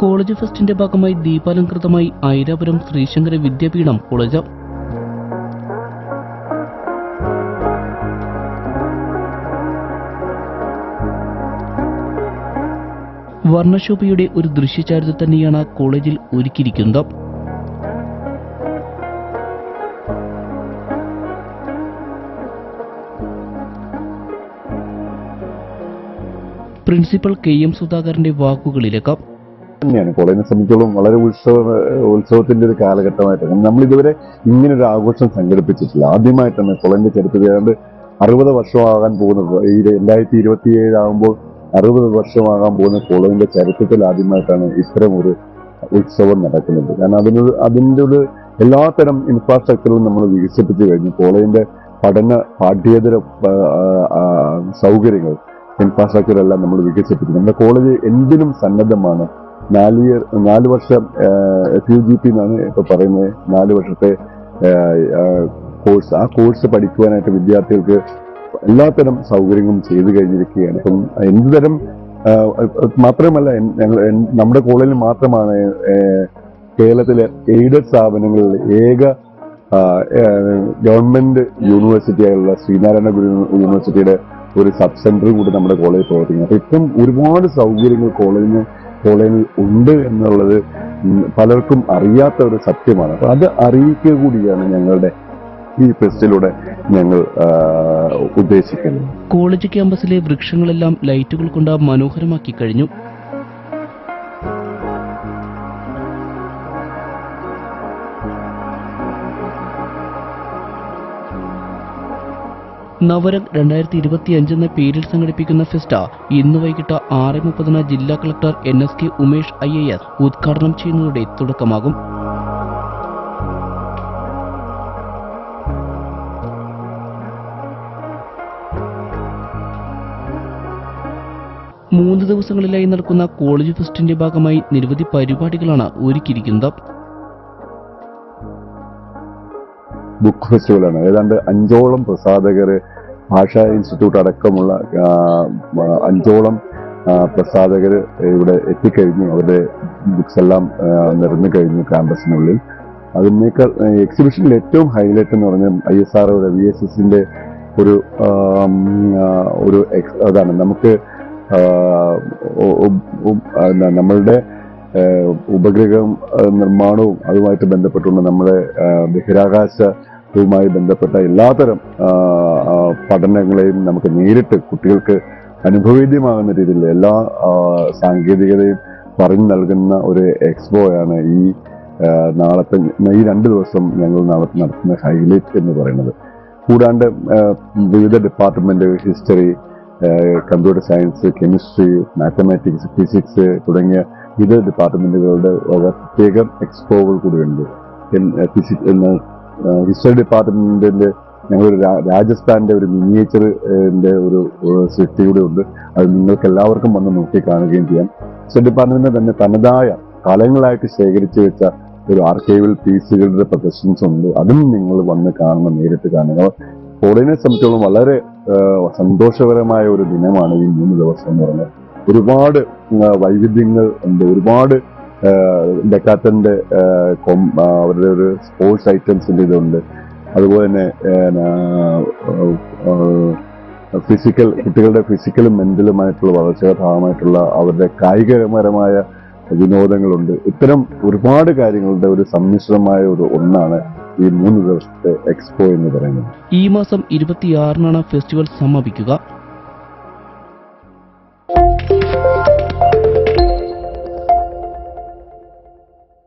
College ഫെസ്റ്റിന്റെ ഭാഗമായി ദീപാലംകൃതമായി ഐരാപുരം ശ്രീശങ്കര വിദ്യാപീഠം കോളേജ്. വർണശോഭയുടെ ഒരു ദൃശ്യചാരിത തന്നെയാണ് കോളേജിൽ ഒരുക്കിയിരിക്കുന്നത്. പ്രിൻസിപ്പൽ കെ എം സുധാകരന്റെ വാക്കുകളിലേക്ക് തന്നെയാണ്. കോളേജിനെ സംബന്ധിച്ചോളം വളരെ ഉത്സവ ഉത്സവത്തിന്റെ ഒരു കാലഘട്ടമായിട്ടാണ് നമ്മൾ ഇതുവരെ ഇങ്ങനെ ഒരു ആഘോഷം സംഘടിപ്പിച്ചിട്ടില്ല. ആദ്യമായിട്ടാണ് കോളേജിന്റെ ചരിത്രത്തിൽ ഏതാണ്ട് അറുപത് വർഷമാകാൻ പോകുന്നത്. ഈ രണ്ടായിരത്തി ഇരുപത്തി ആകുമ്പോൾ അറുപത് വർഷമാകാൻ പോകുന്ന കോളേജിന്റെ ചരിത്രത്തിൽ ആദ്യമായിട്ടാണ് ഇത്തരം ഒരു ഉത്സവം നടക്കുന്നത്. കാരണം അതിനൊരു അതിന്റെ ഒരു എല്ലാത്തരം ഇൻഫ്രാസ്ട്രക്ചറും നമ്മൾ വികസിപ്പിച്ചു കഴിഞ്ഞു. കോളേജിന്റെ പഠന പാഠ്യേതര സൗകര്യങ്ങൾ ഇൻഫ്രാസ്ട്രക്ചർ എല്ലാം നമ്മൾ വികസിപ്പിച്ചു. നമ്മുടെ കോളേജ് എന്തിനും സന്നദ്ധമാണ്. നാല് ഇയർ നാല് വർഷം എഫ് യു ജി പി എന്നാണ് ഇപ്പൊ പറയുന്നത്. നാല് വർഷത്തെ കോഴ്സ് ആ കോഴ്സ് പഠിക്കുവാനായിട്ട് വിദ്യാർത്ഥികൾക്ക് എല്ലാത്തരം സൗകര്യങ്ങളും ചെയ്തു കഴിഞ്ഞിരിക്കുകയാണ്. ഇപ്പം എന്തുതരം തരം മാത്രമല്ല നമ്മുടെ കോളേജിൽ മാത്രമാണ് കേരളത്തിലെ എയ്ഡഡ് സ്ഥാപനങ്ങളിൽ ഏക ഗവൺമെന്റ് യൂണിവേഴ്സിറ്റി ആയുള്ള ശ്രീനാരായണ ഗുരു യൂണിവേഴ്സിറ്റിയുടെ ഒരു സബ് സെന്റർ കൂടി നമ്മുടെ കോളേജിൽ പ്രവർത്തിക്കുന്നു. അപ്പൊ ഇപ്പം ഒരുപാട് സൗകര്യങ്ങൾ കോളേജിന് കോളേജിൽ ഉണ്ട് എന്നുള്ളത് പലർക്കും അറിയാത്ത ഒരു സത്യമാണ്. അപ്പൊ അത് അറിയിക്കുക കൂടിയാണ് ഞങ്ങളുടെ ഈ ഫെസ്റ്റിലൂടെ ഞങ്ങൾ ഉദ്ദേശിക്കുന്നത്. കോളേജ് ക്യാമ്പസിലെ വൃക്ഷങ്ങളെല്ലാം ലൈറ്റുകൾ കൊണ്ട് മനോഹരമാക്കി കഴിഞ്ഞു. നവരക് രണ്ടായിരത്തി ഇരുപത്തിയഞ്ച് എന്ന പേരിൽ സംഘടിപ്പിക്കുന്ന ഫെസ്റ്റ ഇന്ന് വൈകിട്ട് ആറ് മുപ്പതിന് ജില്ലാ collector N S K Umesh I A S ഉദ്ഘാടനം ചെയ്യുന്നതോടെ തുടക്കമാകും. മൂന്ന് ദിവസങ്ങളിലായി നടക്കുന്ന കോളേജ് ഫെസ്റ്റിന്റെ ഭാഗമായി നിരവധി പരിപാടികളാണ് ഒരുക്കിയിരിക്കുന്നത്. ബുക്ക് ഫെസ്റ്റിവലാണ് ഏതാണ്ട് അഞ്ചോളം പ്രസാധകർ ഭാഷാ ഇൻസ്റ്റിറ്റ്യൂട്ട് അടക്കമുള്ള അഞ്ചോളം പ്രസാധകർ ഇവിടെ എത്തിക്കഴിഞ്ഞു. അവരുടെ ബുക്സ് എല്ലാം നിറഞ്ഞു കഴിഞ്ഞു ക്യാമ്പസിനുള്ളിൽ. അതിനേക്കാൾ എക്സിബിഷനിൽ ഏറ്റവും ഹൈലൈറ്റ് എന്ന് പറഞ്ഞാൽ I S R V S എസിന്റെ ഒരു ഒരു അതാണ്. നമുക്ക് നമ്മളുടെ ഉപഗ്രഹം നിർമ്മാണവും അതുമായിട്ട് ബന്ധപ്പെട്ടുകൊണ്ട് നമ്മുടെ ബഹിരാകാശവുമായി ബന്ധപ്പെട്ട എല്ലാത്തരം പഠനങ്ങളെയും നമുക്ക് നേരിട്ട് കുട്ടികൾക്ക് അനുഭവേദ്യമാകുന്ന രീതിയിൽ എല്ലാ സാങ്കേതികതയും പറഞ്ഞു നൽകുന്ന ഒരു എക്സ്പോയാണ് ഈ നാളത്തെ ഈ രണ്ട് ദിവസം ഞങ്ങൾ നടത്തുന്ന ഹൈലൈറ്റ് എന്ന് പറയുന്നത്. കൂടാണ്ട് വിവിധ department history computer science chemistry mathematics physics തുടങ്ങിയ വിവിധ ഡിപ്പാർട്ട്മെന്റുകളുടെ പ്രത്യേകം എക്സ്പോകൾ കൂടിയുണ്ട്. ഹിസ്റ്ററി ഡിപ്പാർട്ട്മെന്റിന്റെ ഞങ്ങളൊരു രാജസ്ഥാന്റെ ഒരു മിനിയേച്ചറിന്റെ ഒരു സൃഷ്ടി കൂടെ ഉണ്ട്. അത് നിങ്ങൾക്ക് എല്ലാവർക്കും വന്ന് നോക്കി കാണുകയും ചെയ്യാം. ഹിസ്റ്ററി ഡിപ്പാർട്ട്മെന്റിന് തന്നെ തനതായ കാലങ്ങളായിട്ട് ശേഖരിച്ചു വെച്ച ഒരു ആർക്കൈവൽ പീസുകളുടെ പ്രദർശനസ് ഉണ്ട്. അതും നിങ്ങൾ വന്ന് കാണണം നേരിട്ട് കാണുക. ഫോറിനെ സംബന്ധിച്ചോളം വളരെ സന്തോഷകരമായ ഒരു ദിനമാണ് ഈ മൂന്ന് ദിവസം എന്ന് പറഞ്ഞാൽ. ഒരുപാട് വൈവിധ്യങ്ങൾ ഉണ്ട്. ഒരുപാട് ഡെക്കാത്തന്റെ അവരുടെ ഒരു സ്പോർട്സ് ഐറ്റംസിന്റെ ഇതുണ്ട് അതുപോലെ തന്നെ ഫിസിക്കൽ കുട്ടികളുടെ ഫിസിക്കലും മെന്റലുമായിട്ടുള്ള വളർച്ചയുടെ ഭാഗമായിട്ടുള്ള അവരുടെ കായികപരമായ വിനോദങ്ങളുണ്ട്. ഇത്തരം ഒരുപാട് കാര്യങ്ങളുടെ ഒരു സമ്മിശ്രമായ ഒരു ഒന്നാണ് ഈ മൂന്ന് ദിവസത്തെ എക്സ്പോ എന്ന് പറയുന്നത്. ഈ മാസം ഇരുപത്തിയാറിനാണ് ഫെസ്റ്റിവൽ സമാപിക്കുക.